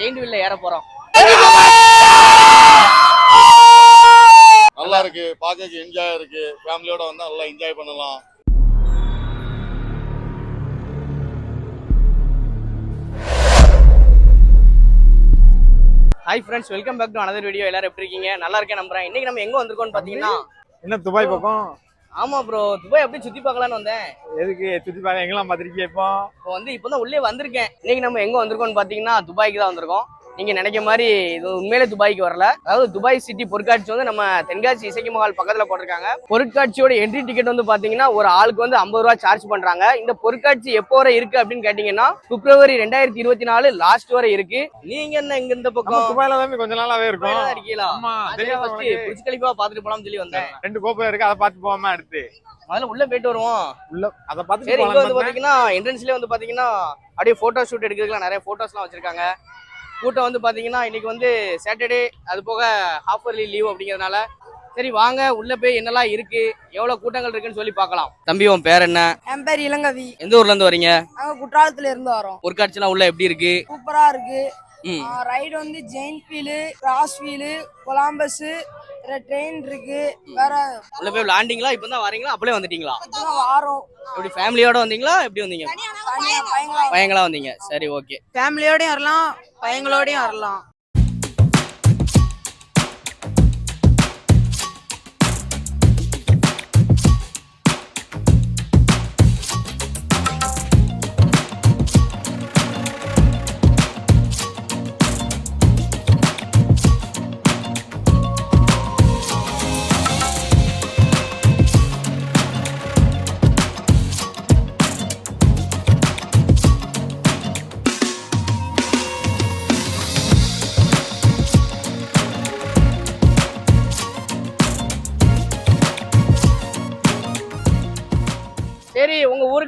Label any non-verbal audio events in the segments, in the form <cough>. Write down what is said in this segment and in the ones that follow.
Giant வீல்ல ஏற போறோம். நல்லா இருக்கு. பார்க்க என்ஜாய் இருக்கு. ஃபேமிலியோட வந்தா நல்லா என்ஜாய் பண்ணலாம். Hi friends welcome back to another video எல்லாரும் எப்படி இருக்கீங்க? நல்லா இருக்கேன் நம்புறேன். இன்னைக்கு நம்ம எங்க வந்திருக்கோம்னு பாத்தீங்கன்னா என்ன துபாய் பக்கம்? ஆமா ப்ரோ துபாய் அப்படியே சுத்தி பார்க்கலாம்னு வந்தேன். எதுக்கு? சுத்தி பார்க்க எங்கெல்லாம் பார்த்திருக்கீங்க இப்போ? இப்போ வந்து இப்போதான் உள்ளே வந்திருக்கேன். இன்னைக்கு நம்ம எங்க வந்திருக்கோம்னு பாத்தீங்கன்னா துபாய்க்கு தான் வந்திருக்கோம். நீங்க நினைக்க மாதிரி இது உண்மையிலே துபாய்க்கு வரல. அதாவது துபாய் சிட்டி பொருட்காட்சி வந்து நம்ம தென்காசி இசைக்கு மகால் பக்கத்துல போட்டிருக்காங்க. பொருட்காட்சியோட என்ட்ரி டிக்கெட் வந்து பாத்தீங்கன்னா ஒரு ஆளுக்கு வந்து ஐம்பது ரூபா சார்ஜ் பண்றாங்க. இந்த பொருட்காட்சி எப்போ வரை இருக்கு அப்படின்னு கேட்டீங்கன்னா பிப்ரவரி ரெண்டாயிரத்தி இருபத்தி நாலு லாஸ்ட் வரை இருக்கு. நீங்க என்ன இங்க இந்த பக்கம்? துபாயில தான் கொஞ்ச நாளாவே இருக்கும். இருக்கீங்களா. புரிச்சு கழிப்பா பாத்துட்டு போலாம்னு சொல்லி வந்தேன். ரெண்டு கோபுரம் இருக்கு அதை பார்த்து போகாம அடுத்து? முதல்ல உள்ள போயிட்டு வருவோம். உள்ள அதை பார்த்து சரி இங்க வந்து பாத்தீங்கன்னா என்ட்ரன்ஸ்லயே வந்து பாத்தீங்கன்னா அப்படியே போட்டோ ஷூட் எடுக்கிறதுக்குலாம் நிறைய போட்டோஸ்லாம் வச்சிருக்காங்க. கூட்டம் வந்து பாத்தீங்கன்னா இன்னைக்கு வந்து சாட்டர்டே அது போக ஹாஃப் இயர்லி லீவ் அப்படிங்கறதுனால சரி வாங்க உள்ள போய் என்னெல்லாம் இருக்கு எவ்வளவு கூட்டங்கள் இருக்குன்னு சொல்லி பார்க்கலாம். தம்பி உன் பேர் என்ன? என் பேர் இளங்கவி. எந்த ஊர்ல இருந்து வரீங்க? நாங்க குற்றாலத்துல இருந்து வரோம். பொருட்காட்சிலாம் உள்ள எப்படி இருக்கு? சூப்பரா இருக்கு. ரைடு வந்து giant wheel cross wheel Columbus train இருக்கு. வேற உள்ள போய் விளாண்டிங்களா? இப்போ தான் வரீங்களா? அப்படியே வந்துட்டீங்களா? வாரம். எப்படி ஃபேமிலியோட வந்தீங்களா? எப்படி வந்தீங்க? தனியா பையங்களா பையங்களா வந்தீங்க. சரி ஓகே ஃபேமிலியோடயும் வரலாம் பையங்களோடயும் வரலாம்.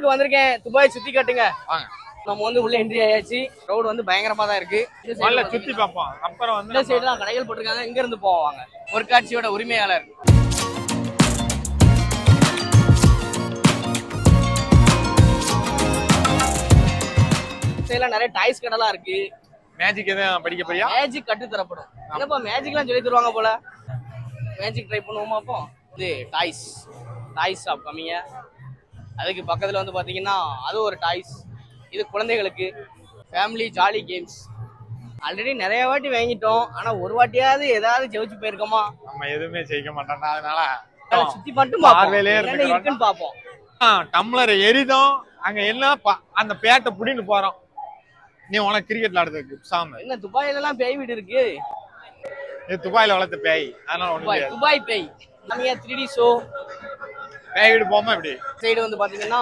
ஊருக்கு வந்திருக்கேன். துபாய் சுத்தி காட்டுங்க. வாங்க. நம்ம வந்து உள்ள என்ட்ரி ஆயாச்சு. ரோடு வந்து பயங்கரமா தான் இருக்கு. வந்து சுத்தி பார்ப்போம். அப்புறம் வந்து இந்த சைடு தான் கடைகள் போட்டிருக்காங்க. இங்க இருந்து போவாங்க பொருட்காட்சியோட உரிமையாளர். சைடுல நிறைய டாய்ஸ் கடைலாம் இருக்கு. மேஜிக் எதுவும் படிக்க போறியா? மேஜிக் கட்டு தரப்படும். என்னப்பா மேஜிக்லாம் சொல்லி தருவாங்க போல? மேஜிக் ட்ரை பண்ணுவோமா அப்போ? இது டாய்ஸ் டாய்ஸ் ஷாப் கம்மிங்க. அதுக்கு பக்கத்துல வந்து பாத்தீங்கன்னா அது ஒரு டாய்ஸ் இது குழந்தைகளுக்கு. ஃபேமிலி ஜாலி கேம்ஸ் ஆல்ரெடி நிறைய வாட்டி வாங்கிட்டோம். ஆனா ஒரு வாட்டியாவது ஏதாவது ஜெயிச்சு போயிருக்கோமா? நம்ம எதுவுமே செய்ய மாட்டோம்னா அதனால அதை சுத்தி மட்டும் பார்வையிலே. இருக்குன்னு பார்ப்போம். டம்ளர் எரிதோம். அங்க என்ன அந்த பேட்டை புடின்னு போறோம். நீ உனக்கு கிரிக்கெட் விளையாடுறதுக்கு சாம. என்ன துபாயில எல்லாம் பேய் வீடு இருக்கு? இது துபாயில வளர்த்த பேய். அதனால ஒண்ணு துபாய் முடியாது துபாய் பேய். நம்ம த்ரீ டி ஷோ பேய் வீடு போமா இப்படி. சைடு வந்து பாத்தீங்கன்னா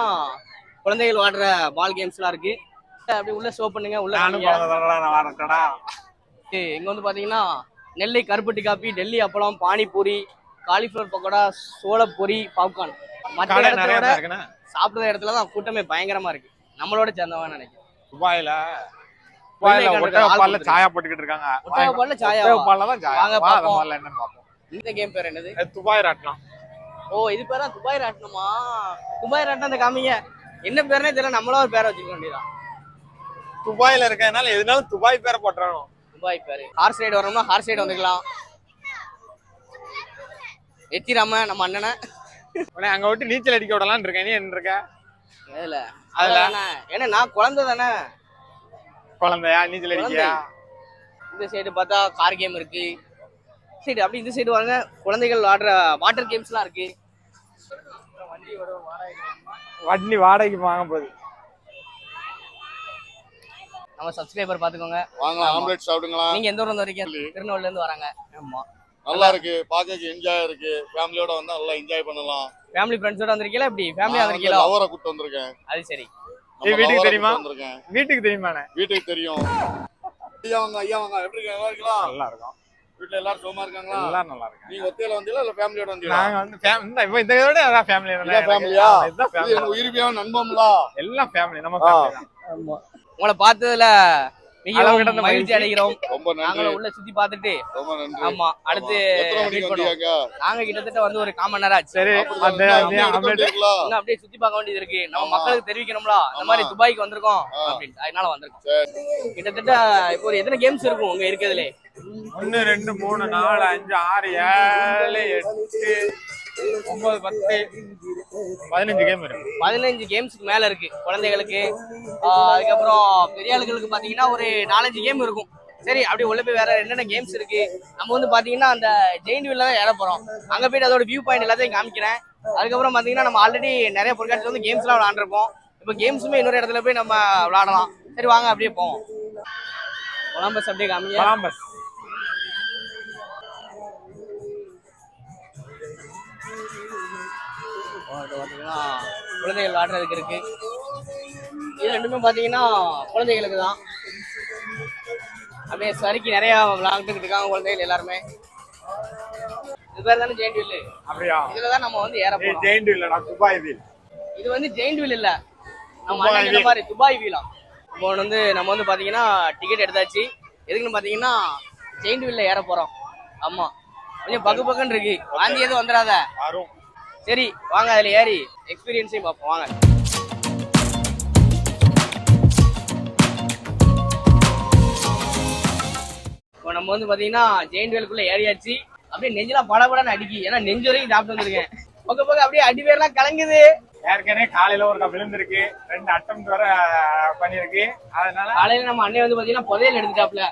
குழந்தைகள் விளையாடுற பால் கேம்ஸ்லாம் இருக்கு. அப்படி உள்ள ஷோ பண்ணுங்க உள்ள இங்க வந்து பாத்தீங்கன்னா நெல்லை கருப்பட்டி காப்பி டெல்லி அப்பளம் பானிபூரி காலிஃபிளவர் பக்கோடா சோளப்பொரி பாப்கார்ன் மற்ற கடை இடத்த நிறைய விட தான் இருக்குண்ணா. சாப்பிடுற இடத்துல தான் கூட்டமே பயங்கரமா இருக்கு. நம்மளோட சேர்ந்தவன் நினைக்கிறேன். துபாயில. சாயா போட்டுக்கிட்டு இருக்காங்க. சாயா. வாங்க இந்த கேம் பேர் என்னது? துபாய் ராட்டலாம் ஓ இது பேரா துபாய் ராட்டனமா துபாய் ராட்டினம் அந்த காமிங்க. என்ன பேருனே தெரியல நம்மளா ஒரு பேரை வச்சுக்க வேண்டியதான் துபாயில இருக்கறதுனால எதுனாலும் துபாய் பேரை போட்டுறணும். துபாய் பேரு. ஹார்ஸ் ரைடு வரணும்னா ஹார்ஸ் ரைடு வந்துக்கலாம். எத்திராம நம்ம அண்ணனை. உடனே அங்க விட்டு நீச்சல் அடிக்க விடலாம்னு இருக்கேன். நீ என்ன இருக்க? அதுல? அதுல? அதுல ஏன்னா நான் குழந்தை தானே. குழந்தையா? நீச்சல் அடிக்கியா? இந்த சைடு பார்த்தா கார் கேம் இருக்கு. சைடு அப்படி இந்த சைடு வாங்க. குழந்தைகள் ஆடுற வாட்டர் கேம்ஸ்லாம் இருக்கு. வண்டி வாடகைக்கு வாங்க போகுது. நம்ம சப்ஸ்கிரைபர் பாத்துக்கோங்க வாங்க ஆமா. ஆம்லெட் சாப்பிடுங்களா? நீங்க எந்த ஊர்ல இருந்து வரீங்க? திருநெல்வேலில இருந்து வராங்க. ஆமா. நல்லா இருக்கு. பார்க்க என்ஜாய் இருக்கு. ஃபேமிலியோட வந்தா நல்லா என்ஜாய் பண்ணலாம். ஃபேமிலி ஃப்ரெண்ட்ஸோட வந்திருக்கீங்களா எப்படி? ஃபேமிலியா வந்திருக்கீங்களா? லவரை கூட்டு வந்திருக்கேன். அது சரி. வீட்டுக்கு தெரியுமா? வீட்டுக்கு தெரியுமாண்ணே? வீட்டுக்கு தெரியும். ஐயா வாங்க ஐயா வாங்க. எப்படி இருக்கீங்க? நல்லா இருக்கலாம் நல்லா இருக்கும். வீட்டுல எல்லாரும் சுகமா இருக்காங்களா? எல்லாம் நல்லா இருக்கு நீங்க ஒத்தையில வந்தீங்களா இல்ல ஃபேமிலியோட வந்தீங்களா? நாங்க வந்து இந்த இப்போ இந்த இதோட அதான் ஃபேமிலி ஃபேமிலியா இதுதான் இது ஃபேமிலி எங்க உயிர்ப்பியான நண்பம்ல? எல்லாம் ஃபேமிலி நம்ம. ஃபேமிலி தான். உங்களை பார்த்ததுல அளவு கடந்த மகிழ்ச்சி. அடைகிறோம் ரொம்ப நாங்களும் உள்ள சுத்தி பார்த்துட்டு ரொம்ப நன்றி ஆமா அடுத்து பண்ணுவோம். நாங்க கிட்டத்தட்ட வந்து ஒரு காமன் நேரம் ஆச்சு சரி அப்படியே? இன்னும் சுத்தி பார்க்க வேண்டியது இருக்கு நம்ம. மக்களுக்கு தெரிவிக்கணும்ல இந்த. மாதிரி துபாய்க்கு வந்திருக்கோம். அப்படின்னு அதனால வந்திருக்கோம் கிட்டத்தட்ட இப்போ ஒரு எத்தனை கேம்ஸ் இருக்கும் உங்க இருக்கிறதுலே ஒன்னு ரெண்டு மூணு நாலு அஞ்சு ஆறு ஏழு எட்டு ஒன்பது பத்து பதினஞ்சு கேம் இருக்கு. பதினஞ்சு கேம்ஸ்க்கு மேல இருக்கு குழந்தைகளுக்கு. அதுக்கப்புறம் பெரிய ஆளுகளுக்கு பாத்தீங்கன்னா ஒரு நாலஞ்சு கேம் இருக்கும். சரி அப்படி உள்ள போய் வேற என்னென்ன கேம்ஸ் இருக்கு? நம்ம வந்து பாத்தீங்கன்னா அந்த ஜெயின் வீல்ல தான் ஏற போறோம். அங்க போயிட்டு அதோட வியூ பாயிண்ட் எல்லாத்தையும் காமிக்கிறேன். அதுக்கப்புறம் பாத்தீங்கன்னா நம்ம ஆல்ரெடி நிறைய பொருட்காட்சியில் வந்து கேம்ஸ்லாம் விளாண்டுருப்போம் இப்போ கேம்ஸுமே இன்னொரு இடத்துல போய் நம்ம விளாடலாம் சரி வாங்க அப்படியே போவோம். கொலம்பஸ் அப்படியே காமிங்க. கொலம்பஸ். அது பார்த்தீங்கன்னா குழந்தைகள் விளாடுறதுக்கு இருக்கு. இது ரெண்டுமே பார்த்தீங்கன்னா குழந்தைகளுக்கு தான். அப்படியே சரிக்கு நிறைய விளாண்டுக்கிட்டு இருக்காங்க குழந்தைகள் எல்லாருமே. இது பேர் தானே ஜெயிண்ட் வீல் அப்படியா? இதுல தான் நம்ம வந்து ஏற துபாய் வீல். இது வந்து ஜெயிண்ட் வீல் இல்ல. நம்ம அண்ணன். மாதிரி துபாய் வீலாம் இப்போ வந்து நம்ம வந்து பாத்தீங்கன்னா டிக்கெட் எடுத்தாச்சு. எதுக்குன்னு பாத்தீங்கன்னா ஜெயிண்ட் வீல்ல ஏற போறோம். ஆமா. கொஞ்சம் பக்கு பக்குன்னு இருக்கு. வாந்தி எதுவும் வந்துடாத. வரும். சரி வாங்க அதுல ஏறி எக்ஸ்பீரியன்ஸையும் பார்ப்போம். வாங்க. இப்போ நம்ம வந்து பாத்தீங்கன்னா ஜெயின் வேலுக்குள்ள ஏறியாச்சு. அப்படியே நெஞ்செல்லாம் படபடன்னு அடிக்கி. ஏன்னா நெஞ்சு வரைக்கும் சாப்பிட்டு வந்திருக்கேன். பக்க பக்கம் அப்படியே அடி பேர்லாம் கலங்குது. ஏற்கனவே காலையில ஒரு விழுந்திருக்கு. ரெண்டு அட்டம் வர பண்ணிருக்கு அதனால காலையில நம்ம அண்ணன் வந்து பாத்தீங்கன்னா புதையல் எடுத்துட்டாப்ல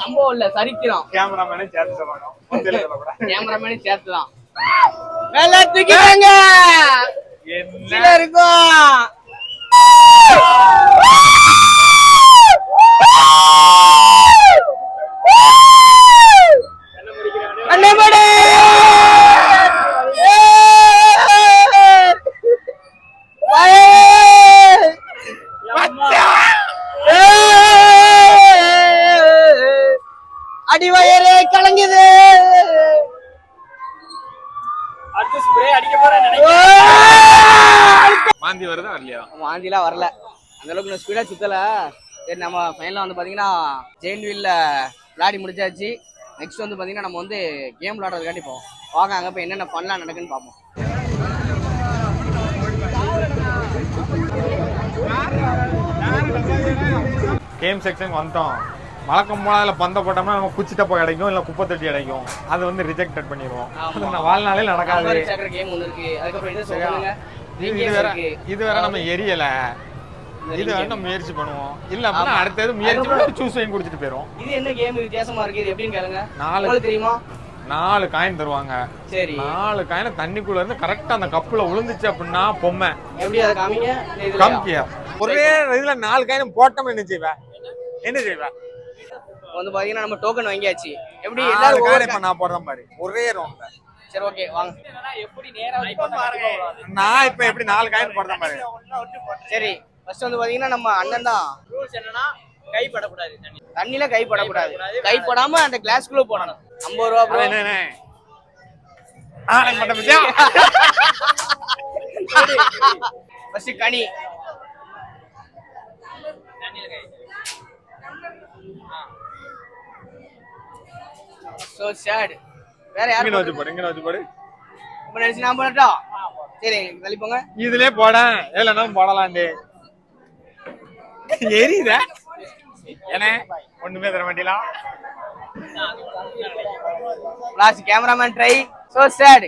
சம்பவம் இல்ல சரித்திரம். கேமராமேனே சேர்த்து சொல்லணும். முந்தில சொல்லக்கூடாது. கேமராமேனே சேர்த்துதான். மேல தூக்கிட்டாங்க. என்ன? கீழே இருக்கும் கண்ணமடி! வாந்தி வருதா இல்லையா வாந்திலாம் வரல. அந்த அளவுக்கு நான் ஸ்பீடா சுத்தல. சரி நம்ம ஃபைனலாக வந்து பாத்தீங்கன்னா ஜெயின் வீல்ல விளையாடி முடிச்சாச்சு. நெக்ஸ்ட் வந்து பாத்தீங்கன்னா நம்ம வந்து கேம் விளையாடுறதுக்காண்டி போவோம். வாங்க அங்க போய் என்னென்ன பண்ணலாம் நடக்குன்னு பார்ப்போம். கேம் செக்ஷன் வந்துட்டோம். வழக்கம் போல அதில் பந்த போட்டோம்னா நம்ம குச்சி டப்பா கிடைக்கும் இல்லை குப்பை தொட்டி கிடைக்கும் அது வந்து ரிஜெக்டட் பண்ணிடுவோம். அது <laughs> வாழ்நாளே நடக்காது. இது வேற இது வேற நம்ம எரியல. இது வேற நம்ம முயற்சி பண்ணுவோம். இல்ல அப்படின்னா அடுத்தது முயற்சி பண்ணி ஜூஸ் வாங்கி குடிச்சிட்டு போயிரும் இது என்ன கேம் வித்தியாசமா இருக்கு. இது எப்படின்னு கேளுங்க. நாலு தெரியுமா? நாலு காயின் தருவாங்க. சரி. நாலு காயின தண்ணிக்குள்ள இருந்து கரெக்டா அந்த கப்புல விழுந்துச்சு அப்படின்னா பொம்மை. எப்படி அதை? கம்கியா ஒரே இதுல நாலு காயின் போட்டோம் என்ன செய்வ? என்ன செய்வ? வந்து பாத்தீங்கன்னா நம்ம டோக்கன் வாங்கியாச்சு. எப்படி எல்லாரும் காயின் இப்ப நான் போடுறேன் பாரு ஒரே ரவுண்ட்ல சரி ஓகே வாங்க. எப்படி நேரா நான் இப்ப எப்படி நாலு காயின் போடுறேன் பாரு சரி ஃபர்ஸ்ட் வந்து பாத்தீங்கன்னா நம்ம அண்ணன் தான். ரூல்ஸ் என்னன்னா கைப்படக்கூடாது தண்ணி. தண்ணில கைப்படக்கூடாது. கைப்படாம அந்த கிளாஸ்க்குள்ள போடணும். ஐம்பது ரூபா ப்ரோ ஆ மட்டும்? ஃபர்ஸ்ட் <laughs> கனி. சோ சேட் வேற யார் இங்க வச்சு போடு இங்க வச்சு போடு. இப்ப நினைச்சு நான் பண்ணட்டா சரி தள்ளி போங்க. இதுலயே போட. இல்லைன்னா போடலாண்டி எரியுத? ஏன்னா ஒண்ணுமே தர மாட்டீங்களா? Last cameraman try so sad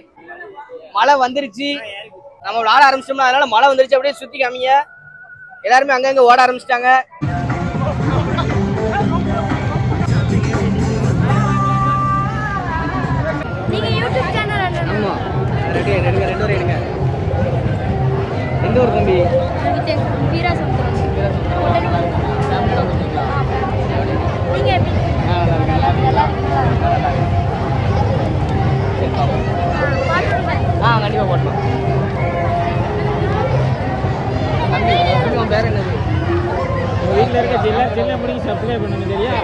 மழை வந்துருச்சு. நம்ம விளாட ஆரம்பிச்சிட்டோம்னா அதனால மழை வந்துருச்சு. அப்படியே சுத்தி காமிங்க. எல்லாருமே அங்கங்க ஓட ஆரம்பிச்சிட்டாங்க. எந்த ஒரு தம்பி? ஆ, பாட்டுருங்க. ஆ கண்டிப்பா போட்டலாம் தம்பி தம்பி, உன் பேர் என்னது? வீட்டில் இருக்க ஜில்லா ஜில்லா முடிஞ்சு சப்ஸ்கிரைப் பண்ணுங்க சரியா?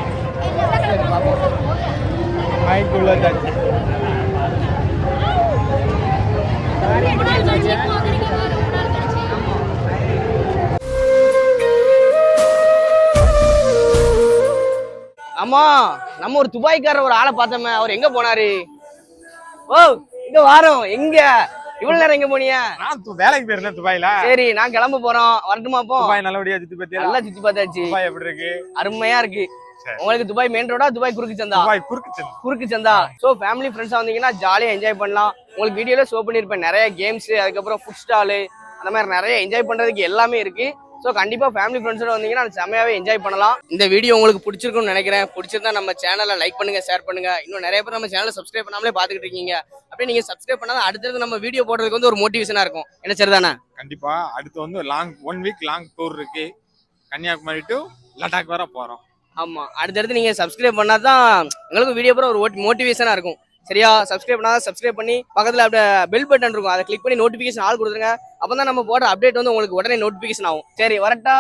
மைக்குள்ள தச்சு ரொம்ப நாள் ஆமா நம்ம ஒரு துபாய்க்காரர் ஒரு ஆளை பார்த்தோமே அவர் எங்க போனாரு? ஓ இங்க வாரோம் எங்க? இவ்வளவு நேரம் எங்க போனியா நான் வேலைக்கு போயிருந்தேன் துபாயில. சரி நான் கிளம்ப போறோம் வரட்டுமா அப்போ? துபாய் நல்லபடியா சுத்தி பத்தியா நல்லா சுத்தி பார்த்தாச்சு. துபாய் எப்படி இருக்கு? அருமையா இருக்கு. உங்களுக்கு துபாய் மெயின் ரோடா துபாய் குறுக்கு சந்தா? துபாய் குறுக்கு சென்று குறுக்கு சந்தா. ஸோ ஃபேமிலி ஃப்ரெண்ட்ஸா வந்தீங்கன்னா ஜாலியா என்ஜாய் பண்ணலாம். உங்களுக்கு வீடியோல ஷோ பண்ணியிருப்பேன். நிறைய கேம்ஸ் அதுக்கப்புறம் ஃபுட் ஸ்டாலு அந்த மாதிரி நிறைய என்ஜாய் பண்றதுக்கு எல்லாமே இருக்கு. ஸோ கண்டிப்பா ஃபேமிலி ஃப்ரெண்ட்ஸோட வந்தீங்கன்னா அது செம்மையாவே என்ஜாய் பண்ணலாம். இந்த வீடியோ உங்களுக்கு பிடிச்சிருக்கும்னு நினைக்கிறேன். பிடிச்சிருந்தா நம்ம சேனலை லைக் பண்ணுங்க ஷேர் பண்ணுங்க. இன்னும் நிறைய பேர் நம்ம சேனலை சப்ஸ்கிரைப் பண்ணாமலே பார்த்துக்கிட்டு இருக்கீங்க. அப்படியே நீங்க சப்ஸ்கிரைப் பண்ணாதான் அடுத்தது நம்ம வீடியோ போடுறதுக்கு வந்து ஒரு மோட்டிவேஷனா இருக்கும். என்ன சரிதானே? கண்டிப்பா. அடுத்து வந்து long one week long tour இருக்கு. கன்னியாகுமரி டு லடாக் வர போறோம். ஆமா. அடுத்தடுத்து நீங்க சப்ஸ்கிரைப் பண்ணாதான் எங்களுக்கு வீடியோ போற ஒரு மோட்டிவேஷனா இருக்கும். சரியா? சப்ஸ்கிரைப் பண்ணாதான் சப்ஸ்கிரைப் பண்ணி பக்கத்துல அப்படியே பெல் பட்டன் இருக்கும். அதை கிளிக் பண்ணி நோட்டிபிகேஷன் ஆள் கொடுத்துருங்க. அப்பதான் நம்ம போடுற அப்டேட் வந்து உங்களுக்கு உடனே நோட்டிபிகேஷன் ஆகும். சரி வரட்டா?